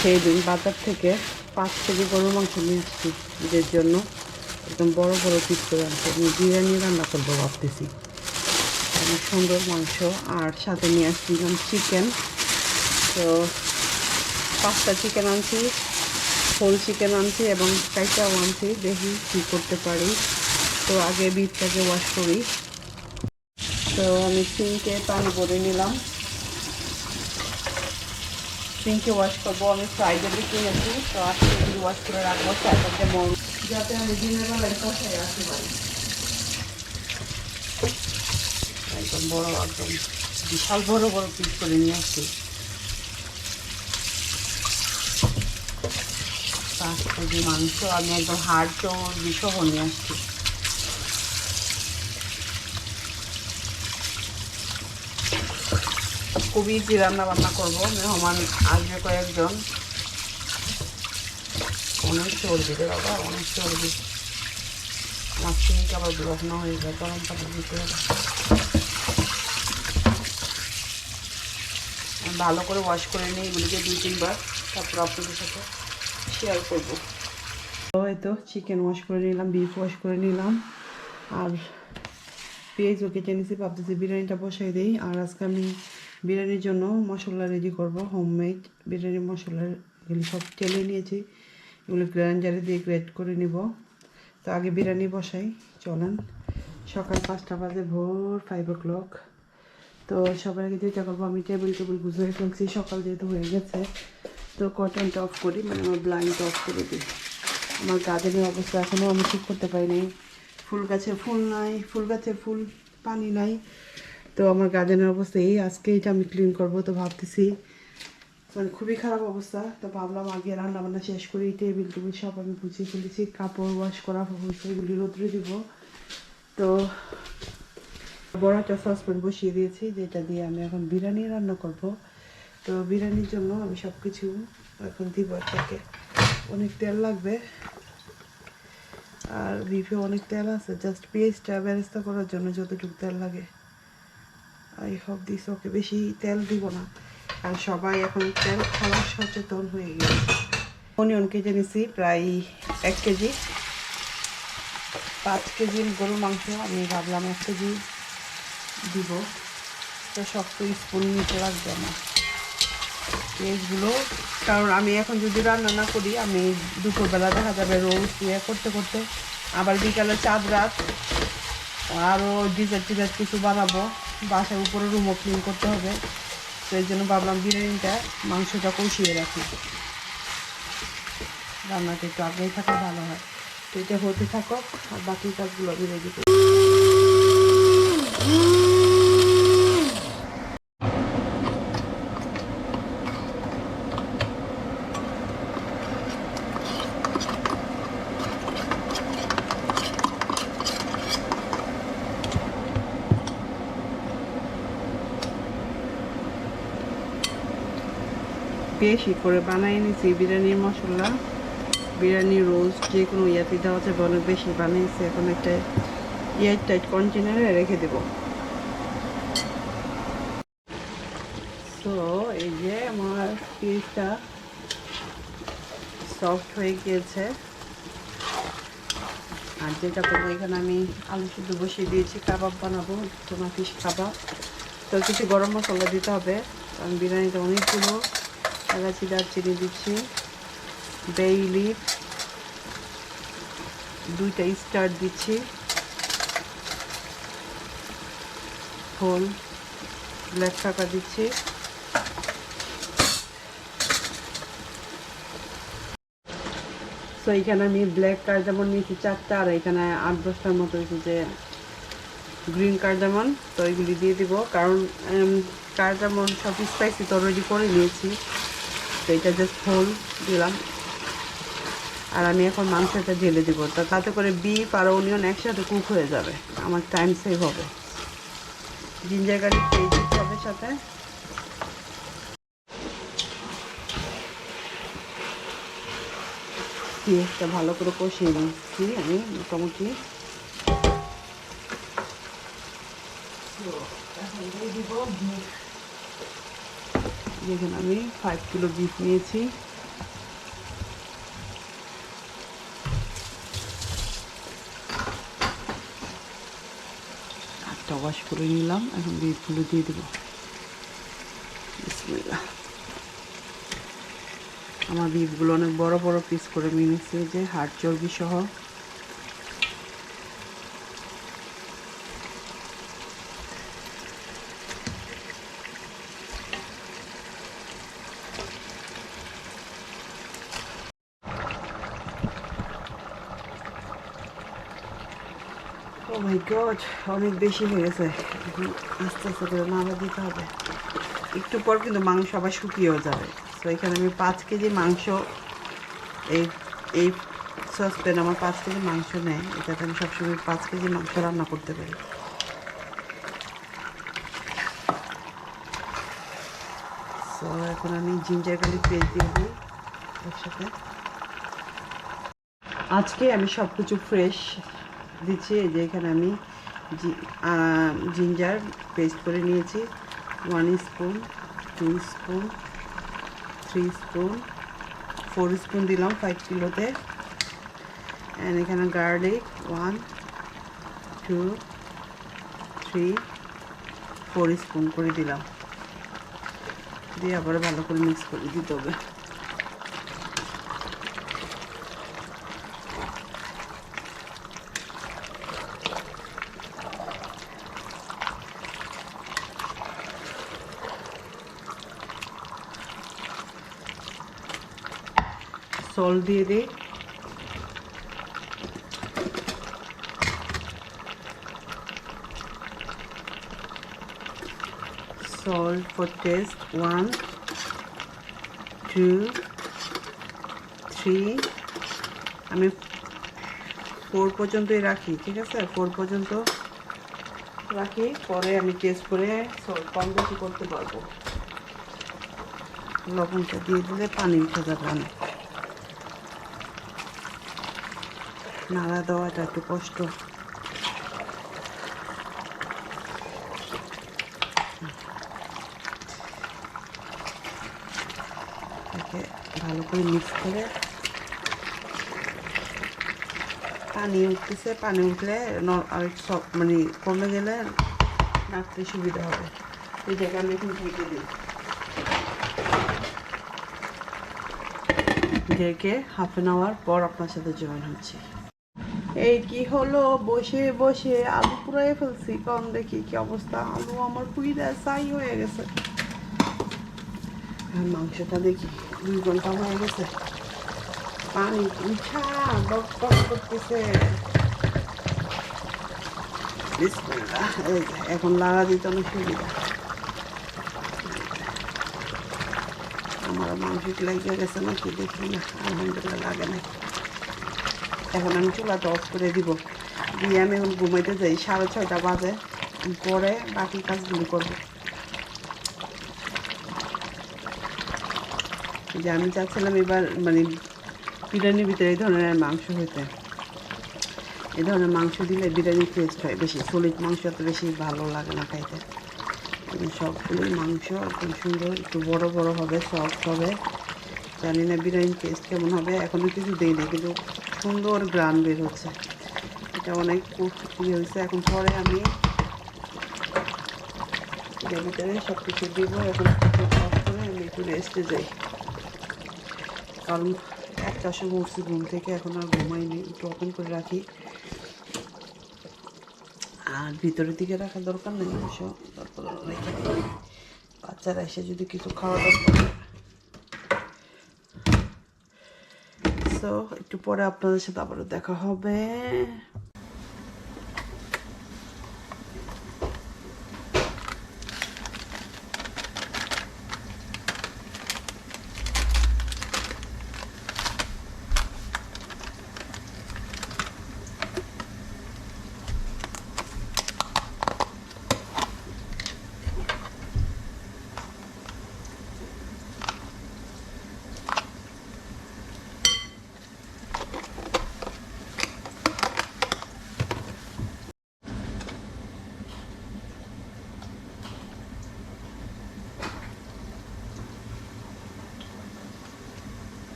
সেই দিন বাজার থেকে পাঁচ কেজি গরুর মাংস নিয়ে আসছি ঈদের জন্য একদম বড় বড় পিস করে আনছি। আমি বিরিয়ানি রান্না করব ভাবতেছি। অনেক সুন্দর মাংস আর সাথে নিয়ে আসছিলাম চিকেন তো পাঁচটা চিকেন আনছি হোল চিকেন আনছি এবং কাইটাও আনছি। দেখি কী করতে পারি। তো আগে বিটটাকে ওয়াশ করি। তো আমি সিঙ্কে পানি করে নিলাম। সিঙ্কে ওয়াশ করব। আমি ফ্রাইডে কিনেছি তো আজকে এগুলো ওয়াশ করে রাখব সাইডে মন যাতে আমি দিনের বেলায় কষাই রাখতে পারি। একদম বড়, একদম বিশাল বড় বড় পিস করে নিয়ে আসছি। পাঁচ কেজি মাংস, আমি একদম হাড় চর্বি সহ নিয়ে আসছি। খুবই ইজি রান্না বান্না করব, মেহমান আসবে কয়েকজন। অনেক চর্বি রে বাবা, অনেক চর্বি। আমার সিঙ্কে আবার ব্লক হয়ে যায়, গরম পানি দিতে হবে। ভালো করে ওয়াশ করে নিই, এগুলিকে দুই তিনবার, তারপর আপনাদের সাথে শেয়ার করব। হয়তো চিকেন ওয়াশ করে নিলাম বিফ ওয়াশ করে নিলাম। আর পেঁয়াজও কেটে নিয়েছি ভাবতেছি বিরিয়ানিটা বসাই দিই। আর আজকে আমি বিরিয়ানির জন্য মশলা রেডি করব হোমমেড বিরিয়ানি মশলা। এগুলি সব টেলে নিয়েছি, এগুলো গ্রাইন্ডারে দিয়ে গ্রেট করে নিব। তো আগে বিরিয়ানি বসাই, চলেন। সকাল পাঁচটা বাজে, ভোর ফাইভ ও ক্লক তো সবার আগে যেটা করব, আমি টেবিল টেবিল গুছিয়ে ফেলছি, সকাল যেহেতু হয়ে গেছে, তো কটনটা অফ করি মানে আমার ব্লাইন্ডটা অফ করে দিই। আমার গার্ডেনের অবস্থা এখনও আমি ঠিক করতে পারি পারিনি ফুল গাছে ফুল নাই, ফুল গাছে ফুল, পানি নাই। তো আমার গার্ডেনের অবস্থা এই, আজকে এটা আমি ক্লিন করব তো ভাবতেছি। মানে খুবই খারাপ অবস্থা। তো ভাবলাম আগে রান্না বান্না শেষ করি টেবিল টেবিল সব আমি গুছিয়ে ফেলেছি, কাপড় ওয়াশ করা এগুলি রোদ্রে দিব। তো বড় একটা সসপ্যান বসিয়ে দিয়েছি, যেটা দিয়ে আমি এখন বিরিয়ানি রান্না করব। তো বিরিয়ানির জন্য আমি সব কিছু এখন দিব একটাকে অনেক তেল লাগবে। আর বিফে অনেক তেল আছে জাস্ট পেঁয়াজটা ব্যবস্থা করার জন্য যতটুকু তেল লাগে। আই হোপ দিস ওকে বেশি তেল দিব না। আর সবাই এখন তেল খাওয়ার সচেতন হয়ে গেছে। অনিয়ন কেটে নিছি প্রায় এক কেজি। পাঁচ কেজির গরুর মাংস, আমি ভাবলাম এক কেজি দিব। তো শক্ত স্পুন নিতে লাগবে না পেঁয়াজগুলো কারণ আমি এখন যদি রান্না না করি, আমি দুপুরবেলা দেখা যাবে রোজ ইয়ে করতে করতে আবার বিকালে চাঁদ রাত আরও ডিজার্ট টিজার্ট কিছু বানাবো। বাসার উপরে রুমও ক্লিন করতে হবে। তো এই জন্য ভাবলাম বিরিয়ানিটা, মাংসটা কষিয়ে রাখি। রান্নাটা একটু আগেই থাকলে ভালো হয়। তো এটা হতে থাকো আর বাকি কাজগুলো রেডি বেশি করে বানাই নিয়েছি বিরিয়ানির মশলা, বিরিয়ানি, রোজ যে কোনো ইয়াতে দেওয়া যাবে অনেক বেশি বানিয়েছি, এখন একটা এয়ার টাইট কন্টেনারে রেখে দেব। তো এই যে আমার পিসটা সফট হয়ে গিয়েছে। আর যেটা করব, এখানে আমি আলু শুধু বসিয়ে দিয়েছি, কাবাব বানাবো তোমার ফিশ কাবাব তো কিছু গরম মশলা দিতে হবে, কারণ বিরিয়ানিটা অনেকগুলো এলাচি, দারচিনি দিচ্ছি। বেই লিফ দুইটা স্টার দিচ্ছি। হোল ব্ল্যাক টাকা দিচ্ছি। তো এখানে আমি ব্ল্যাক কার যেমন নিয়েছি চারটা, আর এখানে আট দশটার মতো হয়েছে যে গ্রিন কার্ডামন তো এগুলি দিয়ে দিব। কারণ কার্ডামন সব স্পাইসি তো অলরেডি করে নিয়েছি। এটা জাস্ট হোল দিলাম। আর আমি এখন মাংসটা ঢেলে দিব। তো তাতে করে বিফ আর অনিয়ন একসাথে কুক হয়ে যাবে। আমার টাইম সেভ হবে। জিঞ্জার গার্লিক পেয়ে দিতে হবে সাথে। পেঁয়াজটা ভালো করে কষিয়ে নিচ্ছি আমি, মোটামুটি। দিয়ে দিব যেখানে আমি ফাইভ কিলো বিফ নিয়েছি। হাতটা ওয়াশ করে নিলাম, এখন বিফগুলো দিয়ে দেবো। আমার বিফগুলো অনেক বড় বড় পিস করে নিয়েছি যে হাড় চর্বি সহ মাই গড অনেক বেশি হয়ে গেছে। আস্তে আস্তে করে নাড়া দিতে হবে। একটু পর কিন্তু মাংস আবার শুকিয়েও যাবে। তো এখানে আমি পাঁচ কেজি মাংস, এই এই সসপ্যান আমার পাঁচ কেজি মাংস নেয়। এটাতে আমি সবসময় পাঁচ কেজি মাংস রান্না করতে পারি। সো এখন আমি জিঞ্জার গার্লিক পেস্ট দিয়ে দিই একসাথে। আজকে আমি সব কিছু ফ্রেশ দিচ্ছি, এই যে এখানে আমি জিঞ্জার পেস্ট করে নিয়েছি। One spoon, two spoon, three spoon, four spoon দিলাম ফাইভ কিলোতে। অ্যান্ড এখানে garlic one two three four spoon করে দিলাম। দিয়ে আবার ভালো করে মিক্স করে দিতে হবে। সল দিয়ে দিই salt for taste one, two, three আমি ফোর পর্যন্তই রাখি, ঠিক আছে? ফোর পর্যন্ত রাখি, পরে আমি টেস্ট করে সল্ট কম বেশি করতে পারব। লবণটা দিয়ে দিলে পানি উঠে যাবে অনেক নাড়া দেওয়াটা একটু কষ্ট ভালো করে মিক্স করে পানি উঠতেছে পানি উঠলে আর সব মানে কমে গেলে নাড়তে সুবিধা হবে এটাকে আমি এখন ঢেকে দিই ঢেকে হাফ অ্যান আওয়ার পর আপনার সাথে জয়েন হচ্ছে এই কি হলো? বসে বসে আলু পুরাই ফেলছি। কম দেখি কি অবস্থা। আলু আমার পুইরা সাই হয়ে গেছে। মাংসটা দেখি, দুই ঘণ্টা হয়ে গেছে। পানি বক বক করতেছে। এখন লাগা দিতে অনেক সুবিধা। আমার মাংস লাগিয়ে গেছে নাকি দেখি না। আলহামদুলিল্লাহ, লাগে না এখন আমি চুলাটা অফ করে দিব। দিয়ে আমি এখন ঘুমাইতে যাই, সাড়ে ছয়টা বাজে। পরে বাকি কাজগুলো করব। যে আমি চাচ্ছিলাম এবার মানে বিরিয়ানির ভিতরে এই ধরনের মাংস হইতে। এই ধরনের মাংস দিলে বিরিয়ানি টেস্ট হয় বেশি। সলিড মাংস এত বেশি ভালো লাগে না খাইতে। সবগুলোই মাংস, একদম সুন্দর, একটু বড় বড় হবে সফট হবে। জানি না বিরিয়ানি টেস্ট কেমন হবে। এখনও কিছু দিই না কিন্তু সুন্দর গ্রান বের হচ্ছে। এটা অনেক ইয়ে হয়েছে, এখন পরে আমি সব কিছু দিব, এখন করে আমি একটু রেস্টে যাই। কারণ একটার সময় উঠছি ঘুম থেকে, এখন আর ঘুমাইনি, একটু ওপেন করে রাখি। আর ভিতরের দিকে রাখার দরকার নেই রেখে বাচ্চারা এসে যদি কিছু খাওয়া দরকার সো একটু পরে আপনাদের সাথে আবারও দেখা হবে।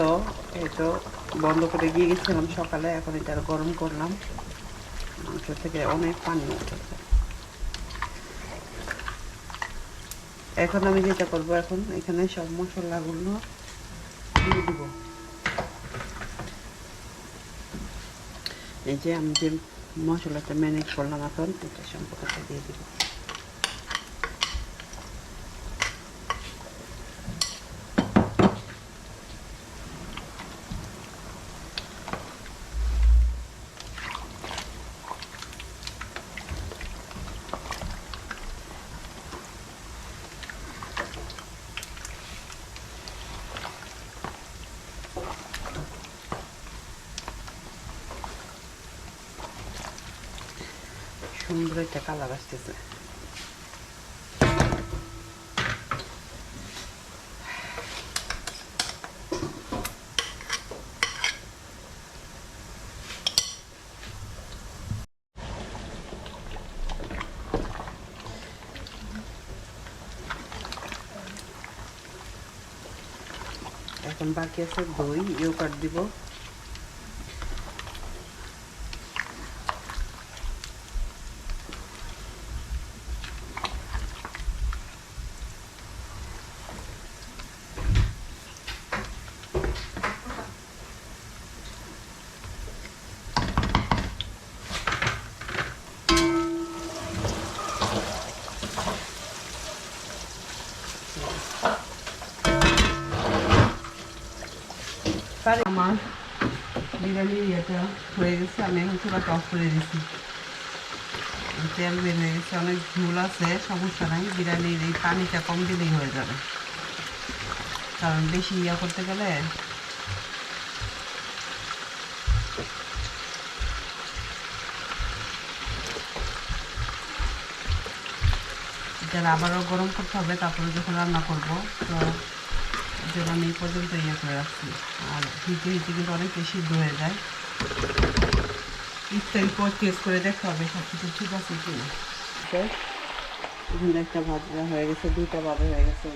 তো বন্ধ করে দিয়ে গেছিলাম সকালে, এখন এটা গরম করলাম। মাংস থেকে অনেক পানি উঠেছে। এখন আমি যেটা করব এখন, এখানে সব মশলাগুলো দিয়ে দিব। এই যে আমি যে মশলাটা ম্যানেজ করলাম এখন, এটা সম্পর্কে দিয়ে দিব। সুন্দর একটা কালার আসতেছে। এখন বাকি আছে দই ইয়োগার্ট দিব। ইয়েটা হয়ে গেছে, আমি এখন করে দিছি। তেল বেড়ে গেছে, অনেক ঝুল আছে, সমস্যা নাই, বিরিয়ানির এই পানিটা কম দিলেই হয়ে যাবে। কারণ বেশি ইয়া করতে গেলে এটা আবারও গরম করতে হবে তারপরে যখন রান্না করব তো যেন আমি এই পর্যন্ত ইয়ে করে রাখছি। আর হিটে হিটে কিন্তু অনেক বেশি সিদ্ধ হয়ে যায়। ইফতারি পর টেস্ট করে দেখতে হবে সব কিছু ঠিক আছে কি না এখানে একটা ভাজা হয়ে গেছে দুইটা ভাজা হয়ে গেছে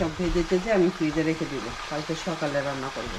সব ভেজে টেজে আমি ফ্রিজে রেখে দিব কালকে সকালে রান্না করব।